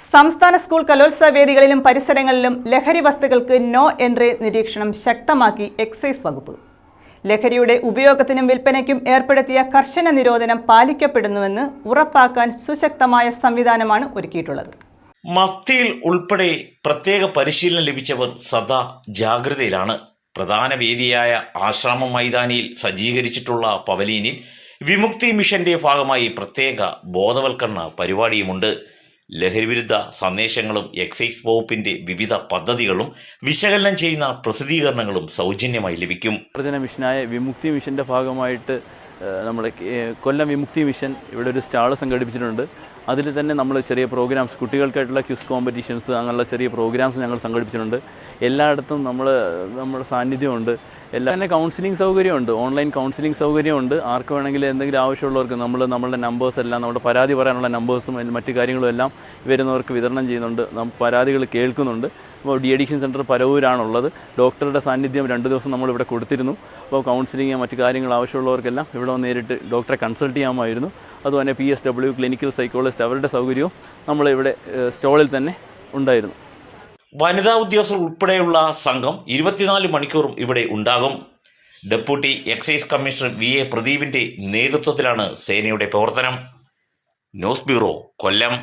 സംസ്ഥാന സ്കൂൾ കലോത്സവ വേദികളിലും പരിസരങ്ങളിലും ലഹരി വസ്തുക്കൾക്ക് നോ എൻട്രി നിരീക്ഷണം ശക്തമാക്കി എക്സൈസ് വകുപ്പ്. ലഹരിയുടെ ഉപയോഗത്തിനും വിൽപ്പനയ്ക്കും ഏർപ്പെടുത്തിയ കർശന നിരോധനം പാലിക്കപ്പെടുന്നുവെന്ന് ഉറപ്പാക്കാൻ സുശക്തമായ സംവിധാനമാണ് ഒരുക്കിയിട്ടുള്ളത്. മഫ്തിയിൽ ഉൾപ്പെടെ പ്രത്യേക പരിശീലനം ലഭിച്ചവർ സദാ ജാഗ്രതയിലാണ്. പ്രധാന വേദിയായ ആശ്രമ മൈതാനിയിൽ സജ്ജീകരിച്ചിട്ടുള്ള പവലീനിൽ വിമുക്തി മിഷന്റെ ഭാഗമായി പ്രത്യേക ബോധവൽക്കരണ പരിപാടിയുമുണ്ട്. ലഹരിവിരുദ്ധ സന്ദേശങ്ങളും എക്സൈസ് വകുപ്പിന്റെ വിവിധ പദ്ധതികളും വിശകലനം ചെയ്യുന്ന പ്രസിദ്ധീകരണങ്ങളും സൗജന്യമായി ലഭിക്കും. പ്രചന മിഷനായ വിമുക്തി മിഷന്റെ ഭാഗമായിട്ട് നമ്മുടെ കൊല്ലം വിമുക്തി മിഷൻ ഇവിടെ ഒരു സ്റ്റാൾ സംഘടിപ്പിച്ചിട്ടുണ്ട്. അതിൽ തന്നെ നമ്മൾ ചെറിയ പ്രോഗ്രാംസ് കുട്ടികൾക്കായിട്ടുള്ള ക്യൂസ് കോമ്പറ്റീഷൻസ് അങ്ങനെയുള്ള ചെറിയ പ്രോഗ്രാംസ് ഞങ്ങൾ സംഘടിപ്പിച്ചിട്ടുണ്ട്. എല്ലായിടത്തും നമ്മൾ നമ്മുടെ സാന്നിധ്യമുണ്ട്. എല്ലാ തന്നെ കൗൺസിലിംഗ് സൗകര്യമുണ്ട്. ഓൺലൈൻ കൗൺസിലിംഗ് സൗകര്യമുണ്ട്. ആർക്ക് വേണമെങ്കിലും എന്തെങ്കിലും ആവശ്യമുള്ളവർക്ക് നമ്മൾ നമ്മളുടെ നമ്പേഴ്സ് എല്ലാം നമ്മുടെ പരാതി പറയാനുള്ള നമ്പേഴ്സും മറ്റു കാര്യങ്ങളും എല്ലാം വരുന്നവർക്ക് വിതരണം ചെയ്യുന്നുണ്ട്. പരാതികൾ കേൾക്കുന്നുണ്ട്. അപ്പോൾ ഡി അഡിക്ഷൻ സെന്റർ പരവൂരാണുള്ളത്. ഡോക്ടറുടെ സാന്നിധ്യം രണ്ട് ദിവസം നമ്മളിവിടെ കൊടുത്തിരുന്നു. അപ്പോൾ കൗൺസിലിംഗ് മറ്റു കാര്യങ്ങൾ ആവശ്യമുള്ളവർക്കെല്ലാം ഇവിടെ വന്ന് നേരിട്ട് ഡോക്ടറെ കൺസൾട്ട് ചെയ്യാമായിരുന്നു. അതുപോലെ P S W clinical psychologist അവരുടെ സൗകര്യവും നമ്മളിവിടെ സ്റ്റോളിൽ തന്നെ ഉണ്ടായിരുന്നു. വനിതാ ഉദ്യോഗസ്ഥർ ഉൾപ്പെടെയുള്ള സംഘം ഇരുപത്തിനാല് മണിക്കൂറും ഇവിടെ ഉണ്ടാകും. Deputy excise commissioner V A പ്രദീപിന്റെ നേതൃത്വത്തിലാണ് സേനയുടെ പ്രവർത്തനം. News bureau Kollam.